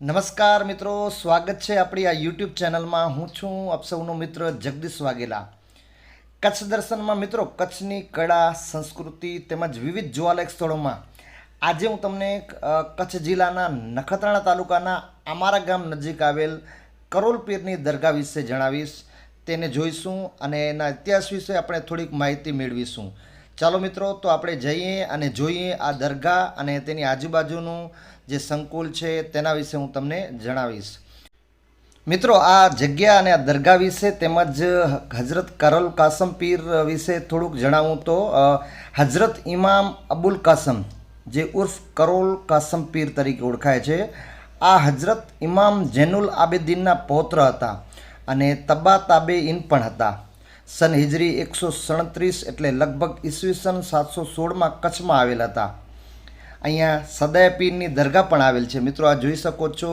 નમસ્કાર મિત્રો, સ્વાગત છે આપણી આ યુટ્યુબ ચેનલમાં હું છું આપ સૌનો મિત્ર જગદીશ વાઘેલા. કચ્છ દર્શનમાં મિત્રો, કચ્છની કળા, સંસ્કૃતિ તેમજ વિવિધ જોવાલાયક સ્થળોમાં આજે હું તમને કચ્છ જિલ્લાના નખત્રાણા તાલુકાના અમારા ગામ નજીક આવેલ કરોલપીરની દરગાહ વિશે જણાવીશ. તેને જોઈશું અને એના ઇતિહાસ વિશે આપણે થોડીક માહિતી મેળવીશું. ચાલો મિત્રો, તો આપણે જઈએ અને જોઈએ આ દરગાહ અને તેની આજુબાજુનું જે સંકુલ છે તેના વિશે હું તમને જણાવીશ. મિત્રો, આ જગ્યા અને આ દરગાહ વિશે તેમજ હજરત કરોલ કાસમ પીર વિશે થોડુંક જણાવું તો હજરત ઇમામ અબુલ કાસમ, જે ઉર્ફ કરોલ કાસમ પીર તરીકે ઓળખાય છે, આ હજરત ઇમામ જૈનુલ આબેદીનના પૌત્ર હતા. અને તબા તાબે ઇન પણ હતા. સન હિજરી એકસો સડત્રીસ એટલે લગભગ ઈસવીસન સાતસો સોળમાં કચ્છમાં આવેલ હતા. અહીંયા સદાય પીરની દરગાહ પણ આવેલ છે. મિત્રો, આ જોઈ શકો છો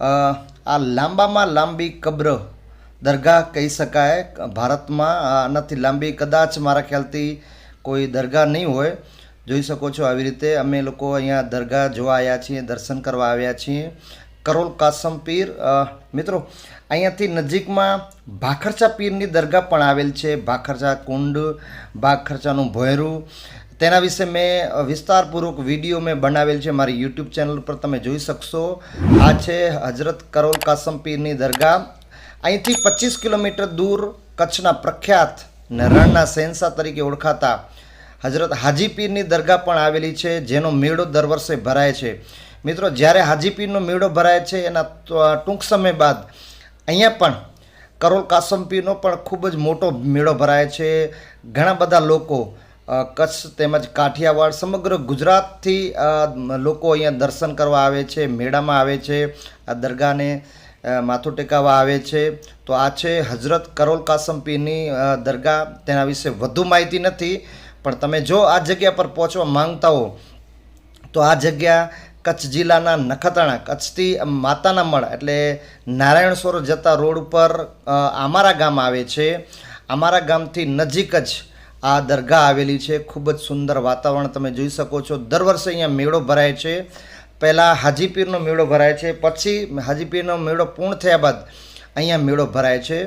આ લાંબામાં લાંબી કબ્ર દરગાહ કહી શકાય. ભારતમાં આનાથી લાંબી કદાચ મારા ખ્યાલથી કોઈ દરગાહ નહીં હોય. જોઈ શકો છો આવી રીતે અમે લોકો અહીંયા દરગાહ જોવા આવ્યા છીએ, દર્શન કરવા આવ્યા છીએ. કરોલ કાસમ પીર મિત્રો, અહીંયાથી નજીકમાં ભાખરચા પીરની દરગાહ પણ આવેલ છે. ભાખરચા કુંડ, ભાખરચાનું ભોયરું. તેના વિશે મેં વિસ્તારપૂર્વક વીડિયો મેં બનાવેલ છે મારી યુટ્યુબ ચેનલ પર. તમે જોઈ શકશો. આ છે હજરત કરોલ કાસમ પીરની દરગાહ. અહીંથી પચીસ કિલોમીટર દૂર કચ્છના પ્રખ્યાત રણના શહેનશાહ તરીકે ઓળખાતા હજરત હાજી પીરની દરગાહ પણ આવેલી છે, જેનો મેળો દર વર્ષે ભરાય છે. મિત્રો, જ્યારે હાજીપીરનો મેળો ભરાય છે, એના ટૂંક સમય બાદ અહીંયા પણ કરોલ કાસમપીરનો પણ ખૂબ જ મોટો મેળો ભરાય છે. ઘણા બધા લોકો કચ્છ તેમજ કાઠિયાવાડ, સમગ્ર ગુજરાતથી લોકો અહીંયા દર્શન કરવા આવે છે, મેળામાં આવે છે, આ દરગાહને માથું ટેકાવવા આવે છે. તો આ છે હજરત કરોલ કાસમ દરગાહ. તેના વિશે વધુ માહિતી નથી, પણ તમે જો આ જગ્યા પર પહોંચવા માંગતા હો, તો આ જગ્યા કચ્છ જિલ્લાના નખત્રાણા, કચ્છથી માતાના મળ એટલે નારાયણ સરોવર જતા રોડ ઉપર અમારા ગામ આવે છે. અમારા ગામથી નજીક જ આ દરગાહ આવેલી છે. ખૂબ જ સુંદર વાતાવરણ તમે જોઈ શકો છો. દર વર્ષે અહીંયા મેળો ભરાય છે. પહેલાં હાજીપીરનો મેળો ભરાય છે. પછી હાજીપીરનો મેળો પૂર્ણ થયા બાદ અહીંયા મેળો ભરાય છે.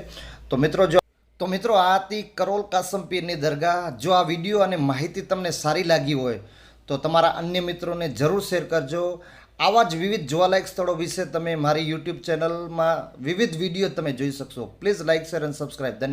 તો મિત્રો જો, તો મિત્રો આ હતી કરોલ કાસમ પીરની દરગાહ. જો આ વીડિયો અને માહિતી તમને સારી લાગી હોય તો તમારા અન્ય મિત્રોને જરૂર શેર કરજો. આવા જ વિવિધ જોવાલાયક સ્થળો વિશે તમે મારી યુટ્યુબ ચેનલમાં વિવિધ વીડિયો તમે જોઈ શકશો. પ્લીઝ લાઇક શેર અને સબસ્ક્રાઈબ ધન્યવાદ.